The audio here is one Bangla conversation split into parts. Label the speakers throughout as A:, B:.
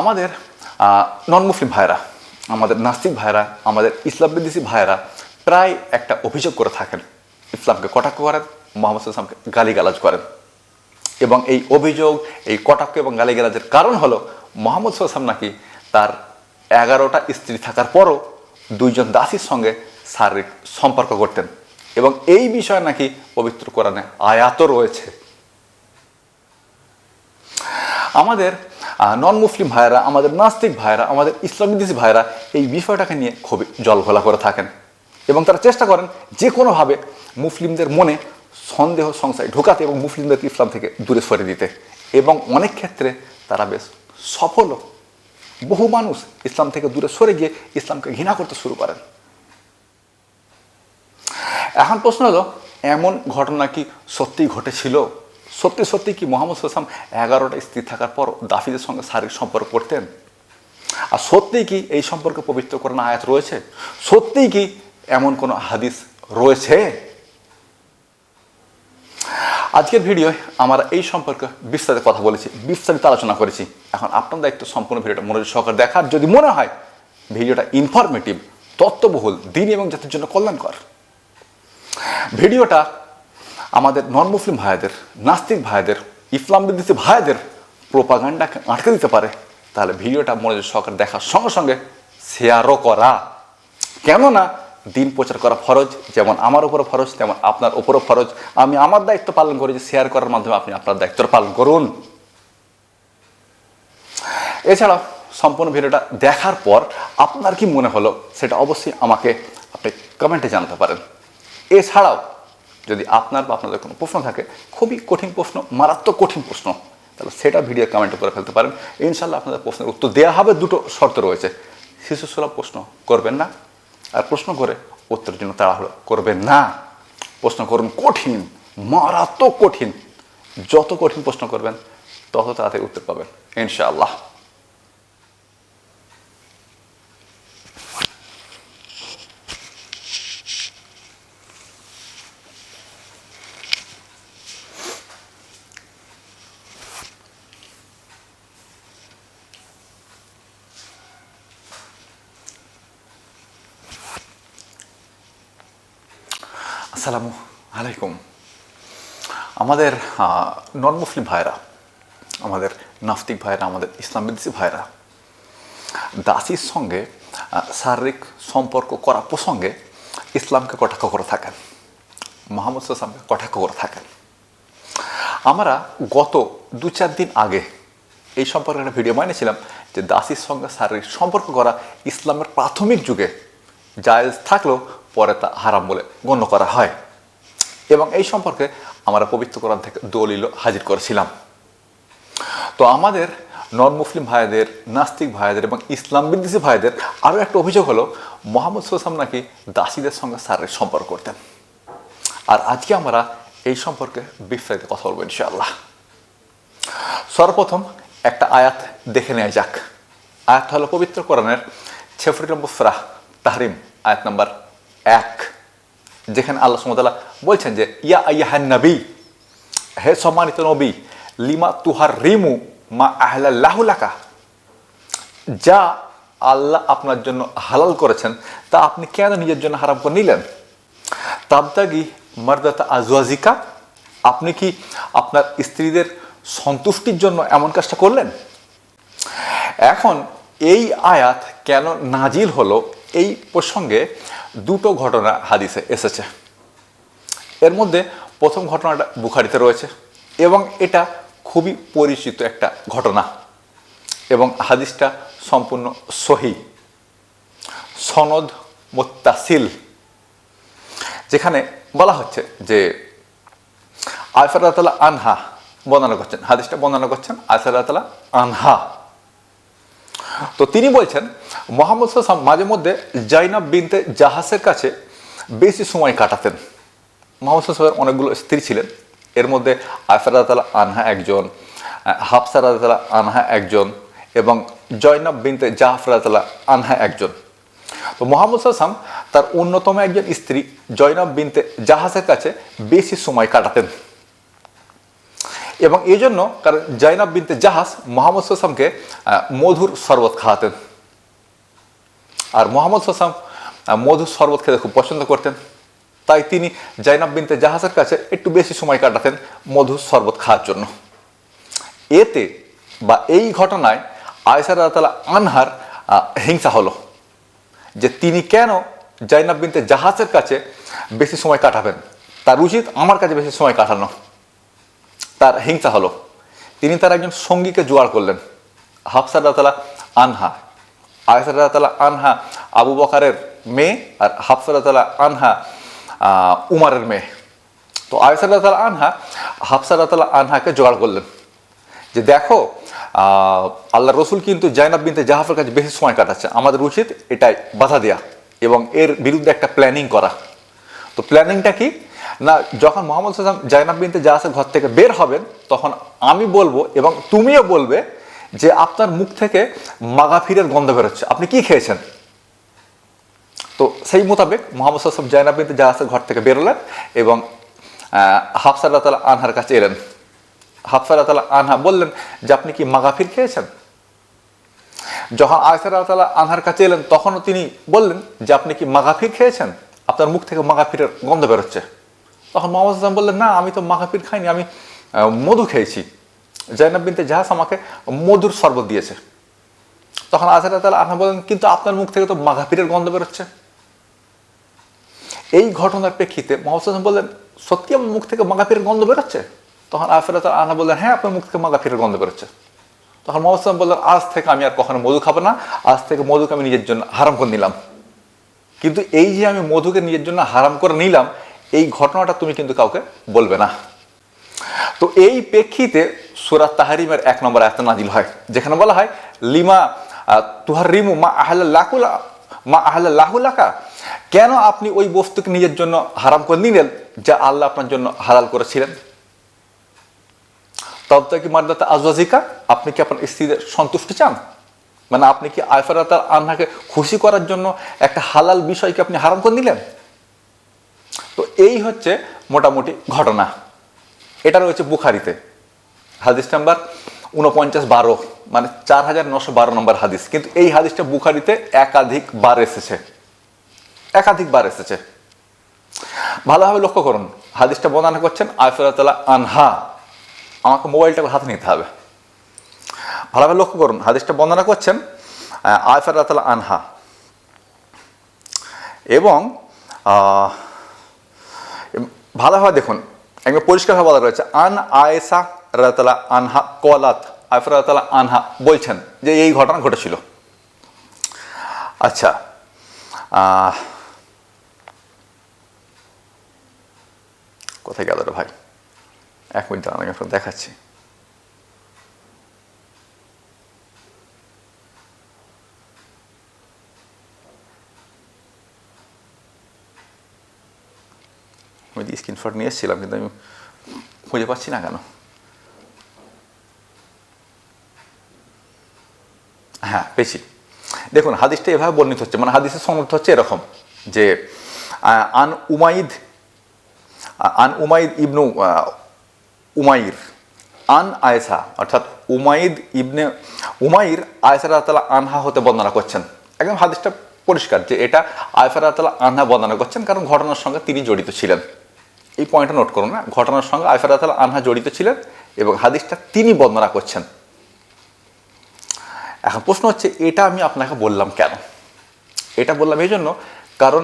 A: আমাদের নন মুসলিম ভাইরা আমাদের নাস্তিক ভাইরা আমাদের ইসলাম বিদ্বেষী ভাইরা প্রায় একটা অভিযোগ করে থাকেন, ইসলামকে কটাক্ষ করেন, মোহাম্মদ ইসলামকে গালিগালাজ করেন। এবং এই অভিযোগ, এই কটাক্ষ এবং গালিগালাজের কারণ হলো মোহাম্মদ সাল্লাম নাকি তার এগারোটা স্ত্রী থাকার পরও দুইজন দাসীর সঙ্গে শারীরিক সম্পর্ক করতেন। এবং এই বিষয়ে নাকি পবিত্র কোরআনে আয়াতও রয়েছে। আমাদের নন মুসলিম ভাইয়েরা, আমাদের নাস্তিক ভাইয়েরা, আমাদের ইসলামবিদ্বেষী ভাইয়েরা এই বিষয়টাকে নিয়ে খুবই জলঘোলা করে থাকেন। এবং তারা চেষ্টা করেন যে কোনোভাবে মুসলিমদের মনে সন্দেহ, সংশয় ঢোকাতে এবং মুসলিমদেরকে ইসলাম থেকে দূরে সরে দিতে। এবং অনেক ক্ষেত্রে তারা বেশ সফলও বহু মানুষ ইসলাম থেকে দূরে সরে গিয়ে ইসলামকে ঘৃণা করতে শুরু করেন। এখন প্রশ্ন হলো, এমন ঘটনা কি সত্যিই ঘটেছিল? সত্যি সত্যি কি মোহাম্মদ সাল্লাম এগারোটা স্ত্রী থাকার পর দাফিদের সঙ্গে শারীরিক সম্পর্ক করতেন? আর সত্যিই কি এই সম্পর্কে পবিত্র করানো আয়াত রয়েছে? সত্যিই কি এমন কোনো হাদিস রয়েছে? আজকের ভিডিওয় আমরা এই সম্পর্কে বিস্তারিত কথা বলেছি, বিস্তারিত আলোচনা করেছি। এখন আপনার দায়িত্ব সম্পূর্ণ ভিডিওটা মনোযোগ সহকারে দেখার। যদি মনে হয় ভিডিওটা ইনফরমেটিভ তত্ত্ববহুল দিন এবং জাতির জন্য কল্যাণকর, ভিডিওটা আমাদের নন মুসলিম ভাইদের, নাস্তিক ভাইদের, ইসলাম বিদ্বেষী ভাইদের প্রোপাগান্ডাকে আটকে দিতে পারে। তাহলে ভিডিওটা মনোযোগ সহকারে দেখার সঙ্গে সঙ্গে শেয়ারও করা। কেননা দিন প্রচার করা ফরজ, যেমন আমার উপরও ফরজ, তেমন আপনার উপরও ফরজ। আমি আমার দায়িত্ব পালন করি যে শেয়ার করার মাধ্যমে আপনি আপনার দায়িত্ব পালন করুন। এছাড়াও সম্পূর্ণ ভিডিওটা দেখার পর আপনার কি মনে হলো, সেটা অবশ্যই আমাকে আপনি কমেন্টে জানাতে পারেন। এছাড়াও যদি আপনার বা আপনাদের কোনো প্রশ্ন থাকে, খুবই কঠিন প্রশ্ন, মারাত্মক কঠিন প্রশ্ন, তাহলে সেটা ভিডিও কমেন্টে করে ফেলতে পারেন। ইনশাল্লাহ আপনাদের প্রশ্নের উত্তর দেওয়া হবে, দুটো শর্ত রয়েছে। শিশুসুলভ প্রশ্ন করবেন না, আর প্রশ্ন করে উত্তরের জন্য তাড়াহুড়ো করবেন না। প্রশ্ন করুন কঠিন, মারাত্মক কঠিন। যত কঠিন প্রশ্ন করবেন, তত তাড়াতাড়ি উত্তর পাবেন, ইনশাআল্লাহ। আসসালামু আলাইকুম। আমাদের নন মুসলিম ভাইরা, আমাদের নাস্তিক ভাইরা, আমাদের ইসলাম বিদেশি ভাইরা, দাসির সঙ্গে শারীরিক সম্পর্ক করা প্রসঙ্গে ইসলামকে কটাক্ষ করে থাকেন, মোহাম্মদ সাল্লামকে কটাক্ষ করে থাকেন। আমরা গত দু চার দিন আগে এই সম্পর্কে একটা ভিডিও বানিয়েছিলাম যে দাসির সঙ্গে শারীরিক সম্পর্ক করা ইসলামের প্রাথমিক যুগে জায়েজ থাকলেও পরে তা হারাম বলে গণ্য করা হয়। এবং এই সম্পর্কে আমরা পবিত্র কোরআন থেকে দলিল হাজির করেছিলাম। তো আমাদের নন মুসলিম ভাইদের, নাস্তিক ভাইদের এবং ইসলাম বিদ্বেষী ভাইদের আরও একটা অভিযোগ হলো, মোহাম্মদ সোসাম নাকি দাসীদের সঙ্গে শারীরিক সম্পর্ক করতেন। আর আজকে আমরা এই সম্পর্কে বিস্তারিত কথা বলব ইনশাআল্লাহ। সর্বপ্রথম একটা আয়াত দেখে নেওয়া যাক। আয়াত হলো পবিত্র কোরআনের ছেফরি নম্বর ফ্রাহ তাহরিম, আয়াত নম্বর এক, যেখানে আল্লাহ সুমতাল্লাহ বলছেন যে, ইয়া আয়াহান নবী, হে সম্মানিত নবী, লিমা তুহার রিমু মা আহলাল্লাহুলাকা যা আল্লাহ আপনার জন্য হালাল করেছেন, তা আপনি কেন নিজের জন্য হারাম করে নিলেন? তাবতাগি মারদাতা আজওয়াজিকা, আপনি কি আপনার স্ত্রীদের সন্তুষ্টির জন্য এমন কাজটা করলেন? এখন এই আয়াত কেন নাজিল হলো? এই প্রসঙ্গে দুটো ঘটনা হাদিসে এসেছে। এর মধ্যে প্রথম ঘটনাটা বুখারিতে রয়েছে এবং এটা খুবই পরিচিত একটা ঘটনা এবং হাদিসটা সম্পূর্ণ সহি। সনদ মোত্তাসিল, যেখানে বলা হচ্ছে যে আয়ফারাতালা আনহা বর্ণনা করছেন। হাদিসটা বর্ণনা করছেন আয়ফারাতালা আনহা। তো তিনি বলছেন, মোহাম্মদ মাঝে মধ্যে জাইনাব বিনতে জাহাসের কাছে বেশি সময় কাটাতেন। মোহাম্মদ অনেকগুলো স্ত্রী ছিলেন। এর মধ্যে আয়ফারাতালা আনহা একজন হাফসারাতালা আনহা একজন এবং জয়নাব বিনতে জাহফরাতালা আনহা একজন। তো মোহাম্মদ সাল্লাম তার অন্যতম একজন স্ত্রী জয়নাব বিনতে জাহাজের কাছে বেশি সময় কাটাতেন। এবং এই জন্য কারণ জাইনাব বিনতে জাহাজ মোহাম্মদ সাল্লামকে মধুর শরবত খাওয়াতেন। আর মোহাম্মদ সাল্লাম মধুর শরবত খেতে খুব পছন্দ করতেন। তাই তিনি জাইনাব বিনতে জাহাজের কাছে একটু বেশি সময় কাটাতেন মধুর শরবত খাওয়ার জন্য। এতে বা এই ঘটনায় আয়সার তালা আনহার হিংসা হলো যে তিনি কেন জাইনাব বিনতে জাহাজের কাছে বেশি সময় কাটাবেন? তার উচিত আমার কাছে বেশি সময় কাটানো। তার হিংসা হলো। তিনি তার একজন সঙ্গীকে জোগাড় করলেন। হাফসার তালা আনহা আয়সার তালা আনহা, আবু বকারের মেয়ে আর হাফসার তালা আনহা উমারের মেয়ে। তো আয়সার তালা আনহা হাফসার তালা আনহাকে জোগাড় করলেন। যে দেখো আল্লাহ রসুল কিন্তু জাইনাব বিনতে জাহাফের কাছে বেশি সময় কাটাচ্ছে। আমাদের উচিত এটাই বাধা দেয়া এবং এর বিরুদ্ধে একটা প্ল্যানিং করা। তো প্ল্যানিংটা কি? না, যখন মোহাম্মদ সাল্লাম জাইনাব বিনতে জাহাজের ঘর থেকে বের হবেন, তখন আমি বলব এবং তুমিও বলবে যে আপনার মুখ থেকে মাগাফিরের গন্ধ বেরোচ্ছে। আপনি কি খেয়েছেন? তো সেই মোতাবেক মোহাম্মদ সাল্লাম জাইনাব বিনতে জাহাজের ঘর থেকে বেরোলেন এবং হাফসাল্লাহ তালা আনহার কাছে এলেন। হাফসাল্লাহ তালা আনহা বললেন যে, আপনি কি মাগাফির খেয়েছেন? যখন আয়সার তালা আনহার কাছে এলেন, তখনও তিনি বললেন যে, আপনি কি মাগাফির খেয়েছেন? আপনার মুখ থেকে মাগাফিরের গন্ধ বেরোচ্ছে। তখন মোহাম্মদ হাসান বললেন, না, আমি তো মাগাফির খাইনি, আমি মধু খেয়েছি। জাইনাব বিনতে জাহাজ আমাকে মধুর শরবত দিয়েছে। তখন আয়সার তালা আনহা বললেন কিন্তু আপনার মুখ থেকে তো মাগাফিরের গন্ধ বেরোচ্ছে? এই ঘটনার প্রেক্ষিতে মোহাম্মদ বললেন, সত্যি আমার মুখ থেকে মাগাফিরের গন্ধ বেরোচ্ছে? তখন আয়সার তালা আনহা বললেন হ্যাঁ আপনার মুখ থেকে মাগাফিরের গন্ধ বেরোচ্ছে। তখন মোহাম্মদ সাল্লাম বললেন, আজ থেকে আমি আর কখনো মধু খাব না, আজ থেকে মধুকে আমি নিজের জন্য হারাম করে নিলাম। কিন্তু এই যে আমি মধুকে নিজের জন্য হারাম করে নিলাম এই ঘটনাটা তুমি কিন্তু কাউকে বলবে না। তো এই প্রেক্ষিতে সুরাত তাহারিমের এক নম্বর আয়াত নাজিল হয়, যেখানে বলা হয়, লিমা তুহার রিমু মা আহলা লাকুলা, মা আহলা লাহুলাকা কেন আপনি ওই বস্তুকে নিজের জন্য হারাম করে নিলেন যা আল্লাহ আপনার জন্য হালাল করেছিলেন? তবতা কি মার্দাতা আজওয়াজিকা, আপনি কি আপনার স্ত্রীদের সন্তুষ্টি চান? মানে আপনি কি আয়ফারাতার আন্নাকে খুশি করার জন্য একটা হালাল বিষয়কে আপনি হারাম করে নিলেন? তো এই হচ্ছে মোটামুটি ঘটনা। এটা রয়েছে বুখারিতে। হাদিস নাম্বার উনপঞ্চাশ বারো মানে চার হাজার নশো বারো নম্বর হাদিস। কিন্তু এই হাদিসটা বুখারিতে একাধিক বার এসেছে। একাধিক বার এসেছে। ভালোভাবে লক্ষ্য করুন। হাদিসটা বর্ণনা করছেন আয়ফরাতালা আনহা। আমাকে মোবাইলটা হাতে নিতে হবে। ভালোভাবে লক্ষ্য করুন। হাদিসটা বর্ণনা করছেন আয়ফার রাতাল আনহা। এবং ভালোভাবে দেখুন, একদম পরিষ্কারভাবে বলা রয়েছে, আন আয়েসা রাতালা আনহা কলাত আয়ফা রাতালা আনহা বলছেন যে এই ঘটনা ঘটেছিল। আচ্ছা কোথায় গেল ভাই? এক মিনিট আমি দেখাচ্ছি আমি স্ক্রিনশট নিয়ে এসেছিলাম কিন্তু আমি খুঁজে পাচ্ছি না কেন হ্যাঁ দেখুন হাদিসটা এভাবে বর্ণিত হচ্ছে মানে হাদিসের সমর্থ হচ্ছে এরকম যে আন উমাইদ আন উমাইদ ইবনু উমাইর আন আয়েসা অর্থাৎ উমাইদ ইবনে উমাইর আয়েসা রাতালা আনহা হতে বর্ণনা করছেন একদম হাদিসটা পরিষ্কার যে এটা আয়েসা রাতালা আনহা বর্ণনা করছেন কারণ ঘটনার সঙ্গে তিনি জড়িত ছিলেন এই পয়েন্টটা নোট করুন না ঘটনার সঙ্গে আয়েসা রাতালা আনহা জড়িত ছিলেন এবং হাদিসটা তিনি বর্ণনা করছেন। এখন প্রশ্ন হচ্ছে, এটা আমি আপনাকে বললাম কেন? এটা বললাম এই জন্য কারণ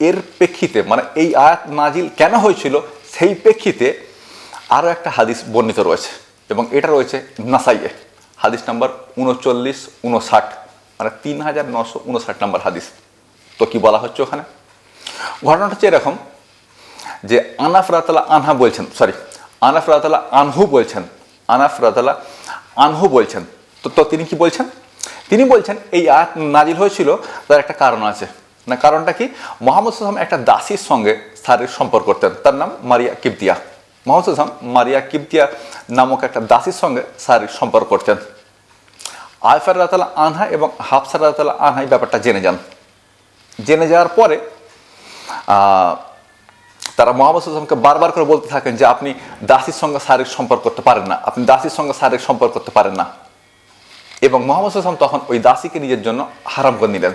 A: এর প্রেক্ষিতে মানে এই আয়াত নাজিল কেন হয়েছিল, সেই প্রেক্ষিতে আরও একটা হাদিস বর্ণিত রয়েছে এবং এটা রয়েছে নাসাইয়ে, হাদিস নাম্বার উনচল্লিশ, উনষাট মানে তিন হাজার নশো উনষাট নাম্বার হাদিস। তো কি বলা হচ্ছে ওখানে? ঘটনাটা হচ্ছে এরকম যে আনাফ রাতালা আনহা বলছেন সরি আনাফ রাতালা আনহু বলছেন, আনাফ রাতালা আনহু বলছেন। তো তো তিনি কি বলছেন? তিনি বলছেন, এই আয়াত নাজিল হয়েছিল, তার একটা কারণ আছে। না, কারণটা কি? মোহাম্মদ সাল্লাম একটা দাসীর সঙ্গে শারীরিক সম্পর্ক করতেন। তার নাম মারিয়া কিবতিয়া। মোহাম্মদ সাল্লাম মারিয়া কিবতিয়া নামক একটা দাসীর সঙ্গে শারীরিক সম্পর্ক করতেন। আয়ফার রাতালা আনহা এবং হাফসার রাতালা আনহা এই ব্যাপারটা জেনে যান। জেনে যাওয়ার পরে তারা মোহাম্মদ সাল্লামকে বারবার করে বলতে থাকেন যে আপনি দাসির সঙ্গে শারীরিক সম্পর্ক করতে পারেন না। আপনি দাসির সঙ্গে শারীরিক সম্পর্ক করতে পারেন না। এবং মোহাম্মদ সাল্লাম তখন ওই দাসীকে নিজের জন্য হারাম করে নিলেন।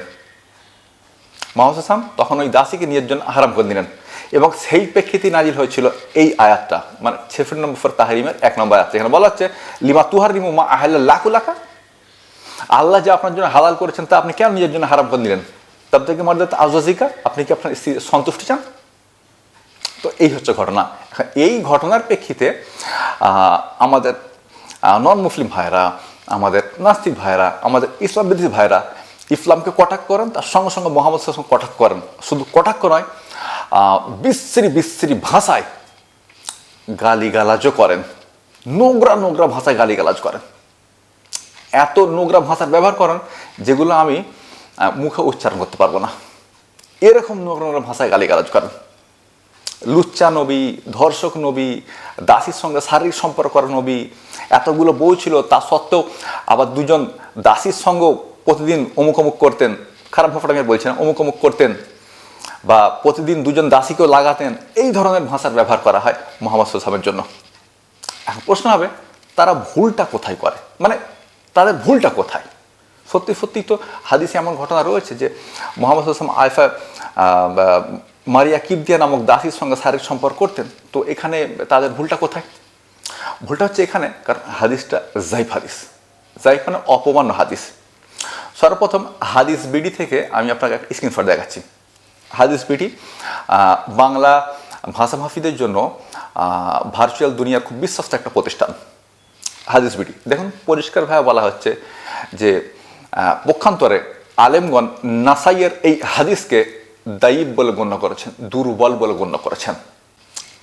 A: মোহাম্মদ হাসান তখন ওই দাসীকে নিজের জন্য হারাম করে নিলেন। এবং সেই প্রেক্ষিতে নাজিল হয়েছিল এই আয়াতটা। মানে ছেফির নম্বর তাহারিমের এক নম্বর আয়াত। এখানে বলা হচ্ছে, লিমা তুহার রিমু মা আহ্লা লাখু লাখা? আল্লাহ যে আপনার জন্য হালাল করেছেন তা আপনি কেন নিজের জন্য হারাম করে নিলেন? তার থেকে মর্যাদা আজাজিকা আপনি কি আপনার স্ত্রীর সন্তুষ্টি চান? তো এই হচ্ছে ঘটনা। এই ঘটনার প্রেক্ষিতে আমাদের নন মুসলিম ভাইরা আমাদের নাস্তিক ভাইরা আমাদের ইসলাম বিরোধী ভাইরা ইসলামকে কটাক করেন, তার সঙ্গে সঙ্গে মোহাম্মদ সাল্লাম কটাক করেন। শুধু কটাক্ষ নয় বিশ্রী বিশ্রী ভাষায় গালিগালাজও করেন। নোংরা নোংরা ভাষায় গালিগালাজ করেন। এত নোংরা ভাষার ব্যবহার করেন, যেগুলো আমি মুখে উচ্চারণ করতে পারব না। এরকম নোংরা নোংরা ভাষায় গালিগালাজ করেন। লুচ্চা নবী, ধর্ষক নবী, দাসীর সঙ্গে শারীরিক সম্পর্ক করা নবী, এতগুলো বউ ছিল, তা সত্ত্বেও আবার দুজন দাসীর সঙ্গেও প্রতিদিন অমুক অমুক করতেন। খারাপ ভাষাটা আমি আর বলছি না, অমুক অমুক করতেন বা প্রতিদিন দুজন দাসীকেও লাগাতেন। এই ধরনের ভাষার ব্যবহার করা হয় মোহাম্মদ সাল্লামের জন্য। এখন প্রশ্ন হবে, তারা ভুলটা কোথায় করে? মানে তাদের ভুলটা কোথায়? সত্যি সত্যি তো হাদিসে এমন ঘটনা রয়েছে যে মোহাম্মদ হাসাম আয়ফা মারিয়া কিবদিয়া নামক দাসীর সঙ্গে শারীরিক সম্পর্ক করতেন। তো এখানে তাদের ভুলটা কোথায়? ভুলটা হচ্ছে এখানে, কারণ হাদিসটা জাইফ হাদিস। জাইফ মানে অপমান্য হাদিস। সর্বপ্রথম হাদিস বিডি থেকে আমি আপনাকে একটা স্ক্রিনশট দেখাচ্ছি। হাদিস বিডি বাংলা ভাষা মাফিদের জন্য ভার্চুয়াল দুনিয়ার খুব বিশ্বস্ত একটা প্রতিষ্ঠান। হাদিস বিডি। দেখুন পরিষ্কারভাবে বলা হচ্ছে যে পক্ষান্তরে আলেমগণ নাসাইয়ের এই হাদিসকে দায়ীব বলে গণ্য করেছেন, দুর্বল বলে গণ্য করেছেন।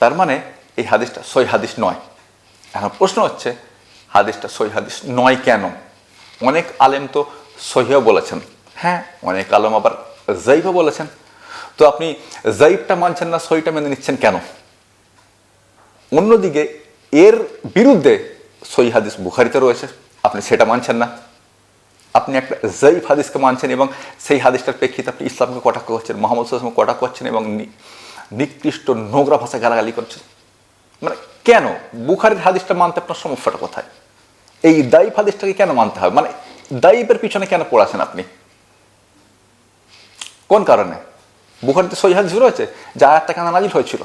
A: তার মানে এই হাদিসটা সই হাদিস নয়। এখন প্রশ্ন হচ্ছে, হাদিসটা সই হাদিস নয় কেন? অনেক আলেম তো সহিও বলেছেন। হ্যাঁ অনেক আলেম আবার জাইফও বলেছেন। তো আপনি জাইফটা মানছেন না সইটা মেনে নিচ্ছেন কেন? অন্যদিকে এর বিরুদ্ধে সই হাদিস বুখারিতে রয়েছে, আপনি সেটা মানছেন না। আপনি একটা জয়ীফ হাদিসকে মানছেন এবং সেই হাদিসটার প্রেক্ষিতে আপনি ইসলামকে কটাক্ষ করছেন, মোহাম্মদ সাল্লামকে কটাক্ষ করছেন এবং নিকৃষ্ট নোংরা ভাষায় গালাগালি করছেন। মানে কেন? বুখারির হাদিসটা মানতে আপনার সমস্যাটা কোথায়? এই দায়ীফ হাদিসটাকে কেন মানতে হবে মানে দায়ীফের পিছনে কেন পড়াছেন আপনি? কোন কারণে? বুখারিতে সই হাদিস রয়েছে যে আয়াতটা কেন নাজিল হয়েছিল?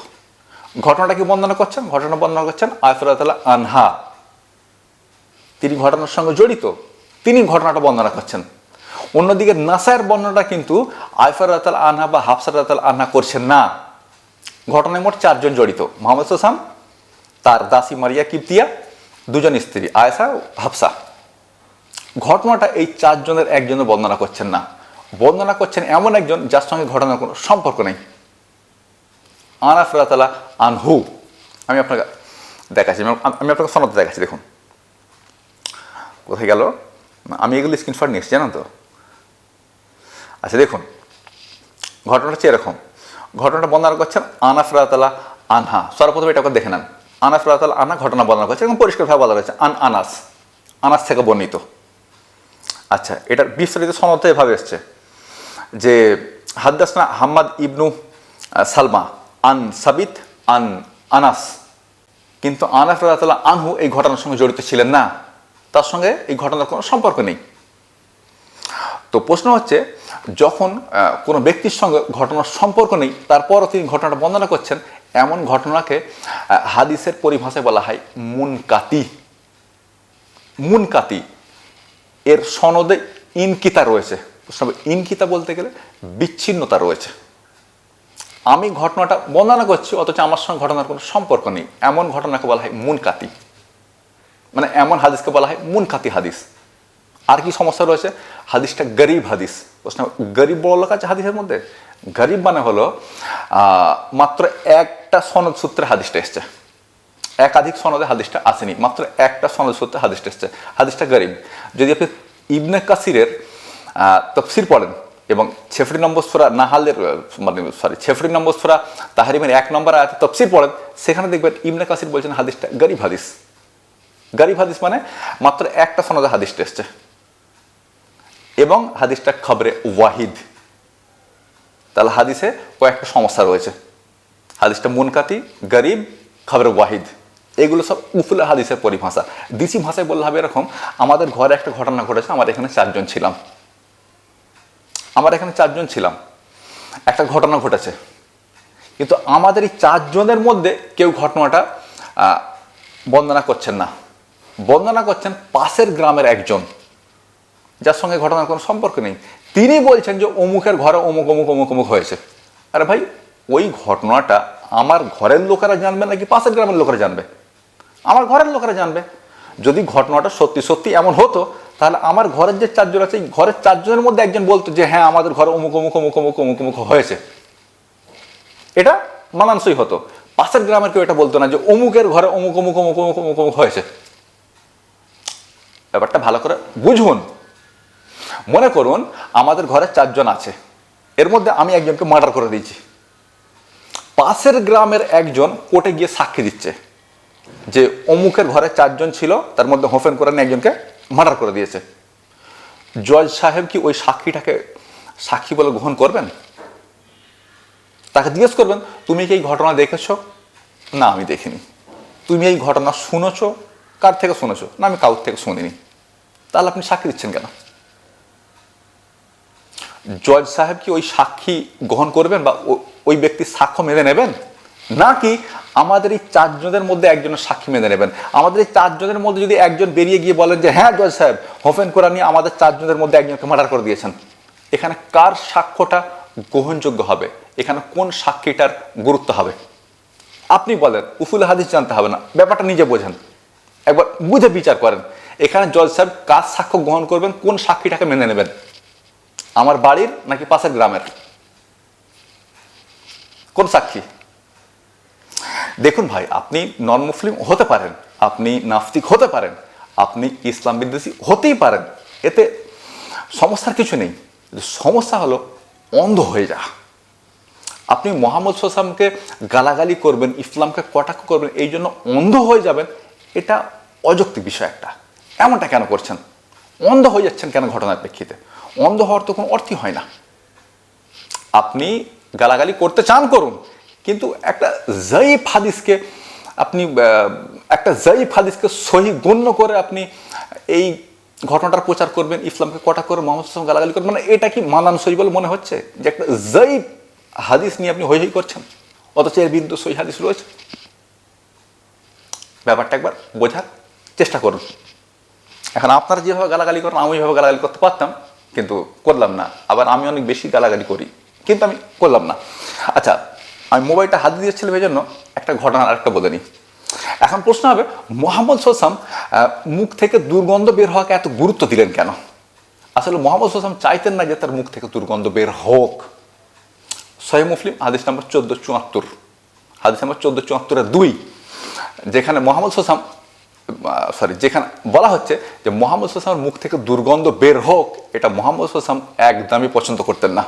A: ঘটনাটা কি বর্ণনা করছেন? ঘটনা বর্ণনা করছেন আয়ফরাতাল্লাহ আনহা। তিনি ঘটনার সঙ্গে জড়িত। তিনি ঘটনাটা বর্ণনা করছেন। অন্যদিকে নাসায়ের বর্ণনাটা কিন্তু আয়ফার রাতাল আনহা বা হাফসার রাতাল আনহা করছেন না। ঘটনায় মোট চারজন জড়িত, মোহাম্মদ সোসাম তার দাসী মারিয়া কিপ্তিয়া দুজন স্ত্রী আয়সা হাফসা। ঘটনাটা এই চারজনের একজনের বর্ণনা করছেন না। বর্ণনা করছেন এমন একজন যার সঙ্গে ঘটনার কোনো সম্পর্ক নেই। আনাফ রাতালা আনহু। আমি আপনাকে দেখাচ্ছি, আমি আপনাকে সনদ দেখাচ্ছি, দেখুন। কোথায় গেল? আমি এগুলো স্ক্রিনশট নিয়েছি জানেন তো? আচ্ছা দেখুন। ঘটনাটা হচ্ছে এরকম। ঘটনাটা বর্ণনা করছেন আনাফ রাতালা আনহা। সর্বপ্রথম এটা দেখে নেন। আনাফ রাতালা আনহা ঘটনা বর্ণনা করছে এবং পরিষ্কারভাবে বলা রয়েছে আন আনাস। আনাস থেকে বর্ণিত। আচ্ছা এটার বিস্তারিত সনদ এভাবে এসছে যে, হাদ্দাসনা হাম্মাদ ইবনু সালমা, আন সাবিত, আন আনাস। কিন্তু আনাফ রাতাল্লাহ আনহু এই ঘটনার সঙ্গে জড়িত ছিলেন না। তার সঙ্গে এই ঘটনার কোনো সম্পর্ক নেই। তো প্রশ্ন হচ্ছে, যখন কোনো ব্যক্তির সঙ্গে ঘটনার সম্পর্ক নেই, তারপরও তিনি ঘটনাটা বর্ণনা করছেন, এমন ঘটনাকে হাদিসের পরিভাষায় বলা হয় মুনকাতি। মুনকাতি। এর সনদে ইনকিতা রয়েছে। ইনকিতা বলতে গেলে বিচ্ছিন্নতা রয়েছে। আমি ঘটনাটা বর্ণনা করছি, অথচ আমার সঙ্গে ঘটনার কোনো সম্পর্ক নেই। এমন ঘটনাকে বলা হয় মুনকাতি। মানে এমন হাদিসকে বলা হয় মুনকাতি হাদিস। আর কি সমস্যা রয়েছে? হাদিসটা গরিব হাদিস। প্রশ্ন, গরিব বড় লোক আছে হাদিসের মধ্যে? গরিব মানে হলো মাত্র একটা সনদ সূত্রে হাদিসটা এসছে। একাধিক সনদে হাদিসটা আসেনি। মাত্র একটা সনদ সূত্রে হাদিসটা এসছে। হাদিসটা গরিব। যদি আপনি ইবনে কাসিরের তফসির পড়েন এবং ছেফরি নম্বর সোরা নাহালের মানে সরি ছেফরি নম্বর সোরা তাহারিমের এক নম্বর তফসির পড়েন, সেখানে দেখবেন ইবনে কাসির বলছেন হাদিসটা গরিব হাদিস। গরিব হাদিস মানে মাত্র একটা সনদে হাদিসটা এসছে। এবং হাদিসটা খবরে ওয়াহিদ। তাহলে হাদিসে কয়েকটা সমস্যা রয়েছে। হাদিসটা মুনকাতি, গরিব, খবর ওয়াহিদ। এগুলো সব উফুল হাদিসের পরিভাষা। দিসি ভাষায় বললে হবে এরকম, আমাদের ঘরে একটা ঘটনা ঘটেছে, আমার এখানে চারজন ছিলাম। আমার এখানে চারজন ছিলাম। একটা ঘটনা ঘটেছে। কিন্তু আমাদের এই চারজনের মধ্যে কেউ ঘটনাটা বন্দনা করছেন না। বন্দনা করছেন পাশের গ্রামের একজন যার সঙ্গে ঘটনার কোনো সম্পর্ক নেই তিনি বলছেন যে অমুকের ঘরে অমুক অমুক অমুক অমুক হয়েছে আরে ভাই ওই ঘটনাটা আমার ঘরের লোকেরা জানবে নাকি পাশের গ্রামের লোকেরা জানবে আমার ঘরের লোকেরা জানবে যদি ঘটনাটা সত্যি সত্যি এমন হতো তাহলে আমার ঘরের যে চারজন আছে ঘরের চারজনের মধ্যে একজন বলতো যে হ্যাঁ আমাদের ঘরে অমুক অমুক অমুক অমুক অমুক অমুক হয়েছে এটা মানানসই হতো পাশের গ্রামের কেউ এটা বলতো না যে অমুকের ঘরে অমুক অমুক অমুক অমুক অমুক অমুক হয়েছে ব্যাপারটা ভালো করে বুঝুন। মনে করুন, আমাদের ঘরে চারজন আছে। এর মধ্যে আমি একজনকে মার্ডার করে দিয়েছি। পাশের গ্রামের একজন কোর্টে গিয়ে সাক্ষী দিচ্ছে যে অমুকের ঘরে চারজন ছিল, তার মধ্যে হোফেন করে নিয়ে একজনকে মার্ডার করে দিয়েছে। জজ সাহেব কি ওই সাক্ষীটাকে সাক্ষী বলে গ্রহণ করবেন? তাকে জিজ্ঞেস করবেন, তুমি কি এই ঘটনা দেখেছ? না, আমি দেখিনি। তুমি এই ঘটনা শুনেছো? কার থেকে শুনেছো? না, আমি কাউর থেকে শুনিনি। তাহলে আপনি সাক্ষী দিচ্ছেন কেন? জজ সাহেব কি ওই সাক্ষী গ্রহণ করবেন বা ওই ব্যক্তির সাক্ষ্য মেনে নেবেন? নাকি আমাদের এই চারজনের মধ্যে একজনের সাক্ষী মেনে নেবেন? আমাদের এই চারজনের মধ্যে যদি একজন বেরিয়ে গিয়ে বলেন যে হ্যাঁ জজ সাহেব হোফেন কোরআনি আমাদের চারজনের মধ্যে একজনকে মার্ডার করে দিয়েছেন। এখানে কার সাক্ষ্যটা গ্রহণযোগ্য হবে? এখানে কোন সাক্ষীটার গুরুত্ব হবে? আপনি বলেন উফুল হাদিস জানতে হবে না। ব্যাপারটা নিজে বোঝেন। একবার বুঝে বিচার করেন। এখানে জজ সাহেব কার সাক্ষ্য গ্রহণ করবেন, কোন সাক্ষীটাকে মেনে নেবেন? আমার বাড়ির নাকি পাশের গ্রামের? কোন সাক্ষী? দেখুন ভাই, আপনি নন মুসলিম হতে পারেন, আপনি নাস্তিক হতে পারেন, আপনি ইসলাম বিদ্বেষী হতেই পারেন। এতে সমস্যার কিছু নেই। সমস্যা হলো অন্ধ হয়ে যা আপনি মোহাম্মদ সোসামকে গালাগালি করবেন, ইসলামকে কটাক্ষ করবেন, এই জন্য অন্ধ হয়ে যাবেন, এটা অযৌক্তিক বিষয় একটা। এমনটা কেন করছেন? অন্ধ হয়ে যাচ্ছেন কেন ঘটনার প্রেক্ষিতে? অন্ধ হওয়ার তো কোনো অর্থই হয় না। আপনি গালাগালি করতে চান, করুন। কিন্তু একটা জয়ীফ হাদিসকে আপনি একটা জয়ীফ হাদিসকে সহি গণ্য করে আপনি এই ঘটনাটার প্রচার করবেন, ইসলামকে কটা করে মোহাম্মদ ইসলাম গালাগালি করবেন মানে এটা কি মানানসই বলে মনে হচ্ছে যে একটা জয়ীফ হাদিস নিয়ে আপনি হৈ হই করছেন? অথচ এর বিরুদ্ধে সহি হাদিস রয়েছে। ব্যাপারটা একবার বোঝার চেষ্টা করুন। এখন আপনারা যেভাবে গালাগালি করেন, আমি ওইভাবে গালাগালি করতে পারতাম, কিন্তু করলাম না। আবার আমি অনেক বেশি গালাগালি করি, কিন্তু আমি করলাম না। আচ্ছা আমি মোবাইলটা হাত দিয়েছিলাম এই জন্য একটা ঘটনা আরেকটা বলে নিই। এখন প্রশ্ন হবে, মোহাম্মদ সোসাম মুখ থেকে দুর্গন্ধ বের হওয়াকে এত গুরুত্ব দিলেন কেন? আসলে মোহাম্মদ সোসাম চাইতেন না যে তার মুখ থেকে দুর্গন্ধ বের হোক। সহি মুসলিম, হাদিস নম্বর চোদ্দ চুয়াত্তর। হাদিস নম্বর চোদ্দ চুয়াত্তরের দুই, যেখানে মোহাম্মদ সোসাম সরি যেখানে বলা হচ্ছে যে মোহাম্মদ সোসামের মুখ থেকে দুর্গন্ধ বের হোক, এটা মোহাম্মদ সোসাম একদমই পছন্দ করতেন না।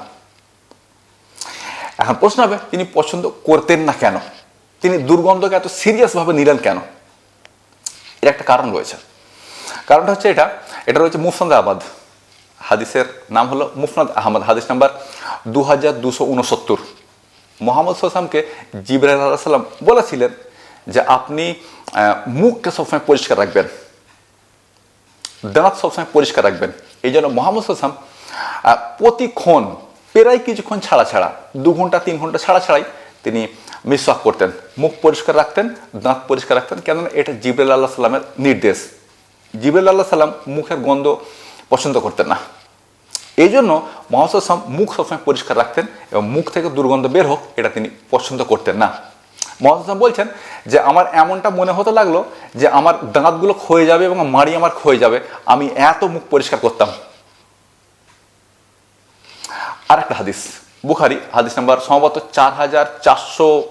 A: এখন প্রশ্ন হবে, তিনি পছন্দ করতেন না কেন? তিনি দুর্গন্ধকে এত সিরিয়াসভাবে নিলেন কেন? এর একটা কারণ রয়েছে। কারণটা হচ্ছে এটা এটা রয়েছে মুফনাদ আবাদ হাদিসের নাম হলো মুফনাদ আহমদ, হাদিস নাম্বার দু হাজার দুশো উনসত্তর। মোহাম্মদ সোসামকে জিবরাইল আল্লাহ সাল্লাম বলেছিলেন যে আপনি মুখকে সবসময় পরিষ্কার রাখবেন। দাঁত সবসময় পরিষ্কার রাখবেন। এই জন্য মোহাম্মদ আহ, প্রতিক্ষণ প্রায় কিছুক্ষণ ছাড়া ছাড়া দু ঘণ্টা তিন ঘণ্টা ছাড়া ছাড়াই তিনি মিসওয়াক করতেন। মুখ পরিষ্কার রাখতেন দাঁত পরিষ্কার রাখতেন। কেননা এটা জিবরাইল আল্লাহ সাল্লামের নির্দেশ। জিবরাইল আল্লাহ সাল্লাম মুখের গন্ধ পছন্দ করতেন না। এই জন্য সাল্লাম মুখ সবসময় পরিষ্কার রাখতেন এবং মুখ থেকে দুর্গন্ধ বের হোক এটা তিনি পছন্দ করতেন না। সাল্লাম বলছেন যে আমার এমনটা মনে হতে লাগল যে আমার দাঁতগুলো ক্ষয়ে যাবে এবং মাড়ি আমার ক্ষয়ে যাবে। আমি এত মুখ পরিষ্কার করতাম। আর একটা হাদিস, বুখারি, হাদিস নাম্বার সম্ভবত চার হাজার চারশো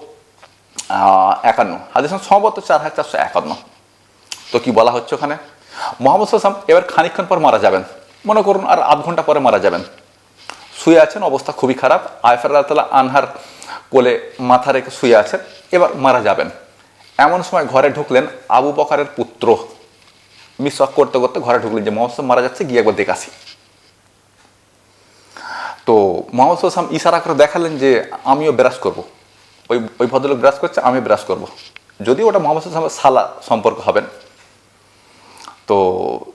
A: একান্ন। হাদিস সম্ভবত চার হাজার চারশো একান্ন। তো কি বলা হচ্ছে ওখানে? মোহাম্মদ সাল্লাম এবার খানিকক্ষণ পর মারা যাবেন। মনে করুন আর আধ ঘণ্টা পরে মারা যাবেন। শুয়ে আছেন, অবস্থা খুবই খারাপ। আয়ফার আল্লাহ আনহার কোলে মাথা রেখে শুয়ে আছেন, এবার মারা যাবেন। এমন সময় ঘরে ঢুকলেন আবু বকারের পুত্র। মিসওয়াক করতে করতে ঘরে ঢুকলেন যে, মোহাম্মদ মারা যাচ্ছে, গিয়ে একবার দেখে আসি। তো মোহাম্মদ সাল্লাম ইশারা করে দেখালেন যে, আমিও ব্রাশ করব। ওই ওই ভদ্রলোক ব্রাশ করছে, আমি ব্রাশ করব। যদি ওটা মোহাম্মদ সাল্লামের সালা সম্পর্ক হবেন। তো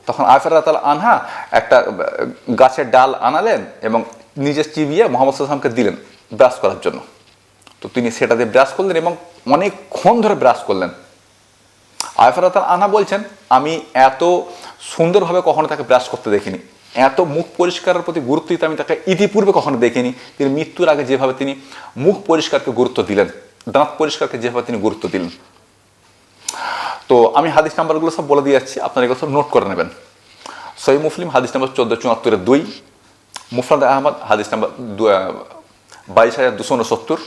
A: তখন আফেরা তাল আনহা একটা গাছের ডাল আনালেন এবং নিজে চিবিয়ে মোহাম্মদ সাল্লামকে দিলেন ব্রাশ করার জন্য। তো তিনি সেটা দিয়ে ব্রাশ করলেন এবং অনেকক্ষণ ধরে ব্রাশ করলেন। আয়ফারা তাল আনা বলছেন, আমি এত সুন্দরভাবে কখনো তাকে ব্রাশ করতে দেখিনি। এত মুখ পরিষ্কারের প্রতি গুরুত্ব দিতে আমি তাকে ইতিপূর্বে কখনো দেখিনি। তিনি মৃত্যুর আগে যেভাবে তিনি মুখ পরিষ্কারকে গুরুত্ব দিলেন, দাঁত পরিষ্কারকে যেভাবে তিনি গুরুত্ব দিলেন। তো আমি হাদিস নাম্বারগুলো সব বলে দিয়ে যাচ্ছি, আপনারা এগুলো সব নোট করে নেবেন। সই মুসলিম, হাদিস নাম্বার চোদ্দ চুয়াত্তরের দুই, মুফরাদ আহমদ, হাদিস নাম্বার বাইশ হাজার দুশো উনসত্তর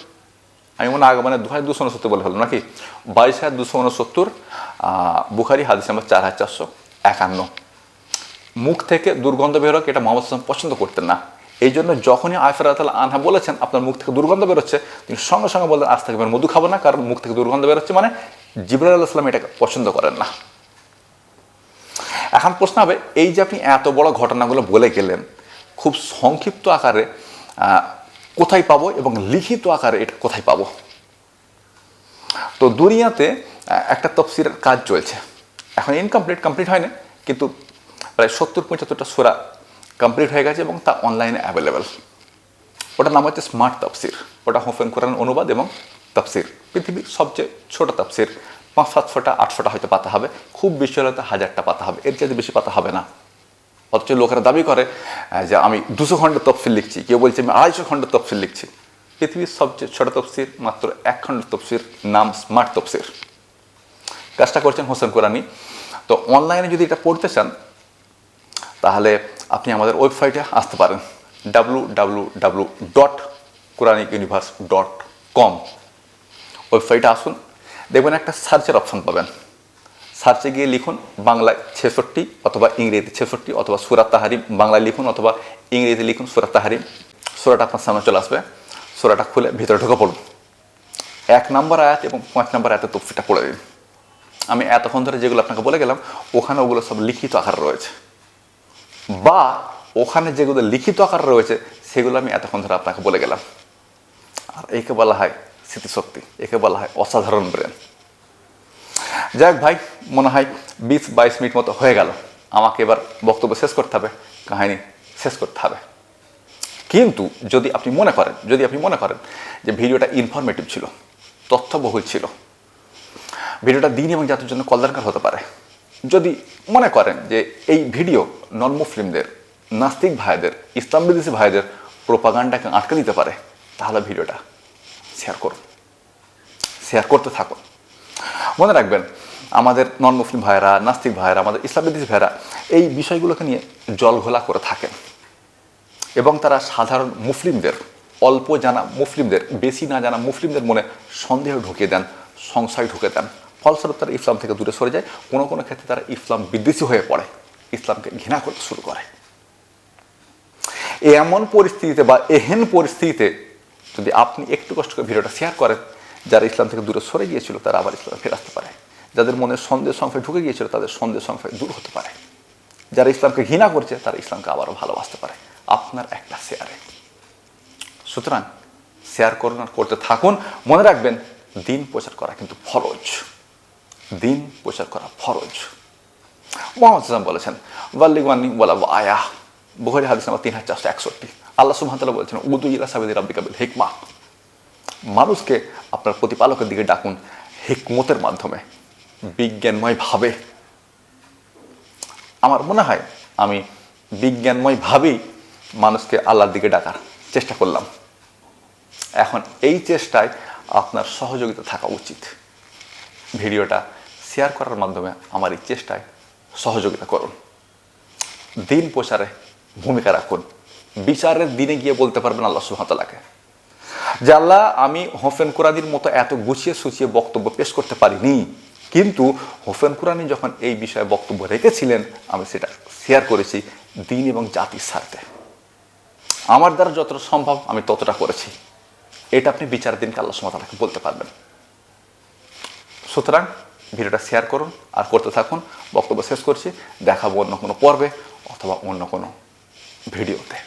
A: আমি মনে হয় আগে মানে দু হাজার দুশো উনসত্তর বলে ফেললাম, নাকি? বাইশ হাজার দুশো উনসত্তর বুখারি হাদিস নাম্বার চার হাজার চারশো একান্ন। মুখ থেকে দুর্গন্ধ বেরোক এটা মোহাম্মদ হাসান পছন্দ করতেন না। এই জন্য যখনই আয়ফরাত আনহা বলেছেন, আপনার মুখ থেকে দুর্গন্ধ বেরোচ্ছে তিনি সঙ্গে সঙ্গে বললেন, আজ থেকে মধু খাব না, কারণ মুখ থেকে দুর্গন্ধ বেরোচ্ছে মানে জিবরাল আল্লাহ সাল্লাম এটাকে পছন্দ করেন না। এখন প্রশ্ন হবে, এই যে আপনি এত বড় ঘটনাগুলো বলে গেলেন, খুব সংক্ষিপ্ত আকারে কোথায় পাবো এবং লিখিত আকারে এটা কোথায় পাবো? তো দুনিয়াতে একটা তফসিরের কাজ চলছে। এখন ইনকমপ্লিট কমপ্লিট হয়নি, কিন্তু প্রায় সত্তর পঁচাত্তরটা সোরা কমপ্লিট হয়ে গেছে এবং তা অনলাইনে অ্যাভেলেবেল ওটার নাম হচ্ছে স্মার্ট তাফসির। ওটা হোফেন কোরআন অনুবাদ এবং তাফসির। পৃথিবীর সবচেয়ে ছোট তাফসির। পাঁচ, সাতশোটা, আটশোটা হয়তো পাতা হবে। খুব বেশি হলে হাজারটা পাতা হবে। এর চেয়ে বেশি পাতা হবে না। অথচ লোকেরা দাবি করে যে আমি দুশো খণ্ডের তফসিল লিখছি। কেউ বলছে আমি আড়াইশো খণ্ডের তফসিল লিখছি। পৃথিবীর সবচেয়ে ছোট তফসির মাত্র এক খণ্ডের তফসির নাম স্মার্ট তফসির কাজটা করছেন হোসেন কোরআনি। তো অনলাইনে যদি এটা পড়তে চান, তাহলে আপনি আমাদের ওয়েবসাইটে আসতে পারেন। W W W dot Quranic universe dot com ওয়েবসাইটে আসুন, দেখবেন একটা সার্চের অপশন পাবেন। সার্চে গিয়ে লিখুন বাংলায় ছেষট্টি অথবা ইংরেজিতে ছেষট্টি অথবা সুরাত তাহারিম, বাংলায় লিখুন অথবা ইংরেজিতে লিখুন সুরাত তাহারিম। সুরাটা আপনার সামনে চলে আসবে। সুরাটা খুলে ভিতরে ঢুকে পড়ুন। এক নম্বর আয়াত এবং পাঁচ নম্বর আয়াতের তফসিটা পড়ে দিন। আমি এতক্ষণ ধরে যেগুলো আপনাকে বলে গেলাম, ওখানে ওগুলো সব লিখিত আকার রয়েছে। বা ওখানে যেগুলো লিখিত আকার রয়েছে, সেগুলো আমি এতক্ষণ ধরে আপনাকে বলে গেলাম। আর একে বলা হয় স্মৃতিশক্তি, একে বলা হয় অসাধারণ ব্রেন। যাক ভাই, মনে হয় বিশ বাইশ মিনিট মতো হয়ে গেল। আমাকে এবার বক্তব্য শেষ করতে হবে, কাহিনী শেষ করতে হবে। কিন্তু যদি আপনি মনে করেন, যদি আপনি মনে করেন যে ভিডিওটা ইনফরমেটিভ ছিল, তথ্যবহুল ছিল, ভিডিওটা দিন এবং জাতির জন্য কল্যাণকর হতে পারে। যদি মনে করেন যে এই ভিডিও নন মুসলিমদের নাস্তিক ভাইদের, ইসলাম বিদেশি ভাইদের প্রোপাগান্ডাকে আটকে দিতে পারে, তাহলে ভিডিওটা শেয়ার করুন। শেয়ার করতে থাকুন। মনে রাখবেন, আমাদের নন মুসলিম ভাইয়েরা, নাস্তিক ভাইয়েরা, আমাদের ইসলাম বিদেশি ভাইয়েরা এই বিষয়গুলোকে নিয়ে জল ঘোলা করে থাকেন। এবং তারা সাধারণ মুসলিমদের, অল্প জানা মুসলিমদের, বেশি না জানা মুসলিমদের মনে সন্দেহ ঢুকিয়ে দেন, সংশয় ঢুকে দেন। ফলস্বরূপ তারা ইসলাম থেকে দূরে সরে যায়, কোনো কোনো ক্ষেত্রে তারা ইসলাম বিদ্বেষী হয়ে পড়ে, ইসলামকে ঘৃণা করতে শুরু করে। এমন পরিস্থিতিতে বা এহেন পরিস্থিতিতে যদি আপনি একটু কষ্ট করে ভিডিওটা শেয়ার করেন যারা ইসলাম থেকে দূরে সরে গিয়েছিল, তারা আবার ইসলামে ফেরে আসতে পারে। যাদের মনে সন্দেহ সংশয় ঢুকে গিয়েছিল, তাদের সন্দেহ সংশয় দূর হতে পারে। যারা ইসলামকে ঘৃণা করছে, তারা ইসলামকে আবারও ভালোবাসতে পারে। আপনার একটা শেয়ারে। সুতরাং শেয়ার করুন আর করতে থাকুন। মনে রাখবেন, দিন প্রচার করা কিন্তু ফরজ। দিন প্রচার করা ফরজ। মোহাম্মদ সাল্লাম বলেছেন ওয়াল্লিগানি বলা আয়া বুহারি হাদিস নাম্বার তিন হাজার চারশো একষট্টি। আল্লাহ সুবহানাহু বলেছেন, উদু ইলা সাবিদি রাব্বিকা বিল হিকমা। মানুষকে আপনার প্রতিপালকের দিকে ডাকুন হিকমতের মাধ্যমে, বিজ্ঞানময় ভাবে। আমার মনে হয় আমি বিজ্ঞানময় ভাবেই মানুষকে আল্লাহর দিকে ডাকার চেষ্টা করলাম। এখন এই চেষ্টায় আপনার সহযোগিতা থাকা উচিত। ভিডিওটা শেয়ার করার মাধ্যমে আমার এই চেষ্টায় সহযোগিতা করুন। দিন প্রচারে ভূমিকা রাখুন। বিচারের দিনে গিয়ে বলতে পারবেন আল্লাহ সুহাতালাকে যে আল্লাহ, আমি হোফেন কুরানির মতো এত গুছিয়ে সুচিয়ে বক্তব্য পেশ করতে পারিনি। কিন্তু হোফেন কুরানি যখন এই বিষয়ে বক্তব্য রেখেছিলেন, আমি সেটা শেয়ার করেছি দিন এবং জাতির স্বার্থে আমার দ্বারা যতটা সম্ভব আমি ততটা করেছি। এটা আপনি বিচার দিনকে আল্লাহ সুমাতালাকে বলতে পারবেন। সুতরাং ভিডিওটা শেয়ার করুন আর করতে থাকুন। বক্তব্য শেষ করছি। দেখাবো অন্য কোনো পর্বে অথবা অন্য কোনো ভিডিওতে।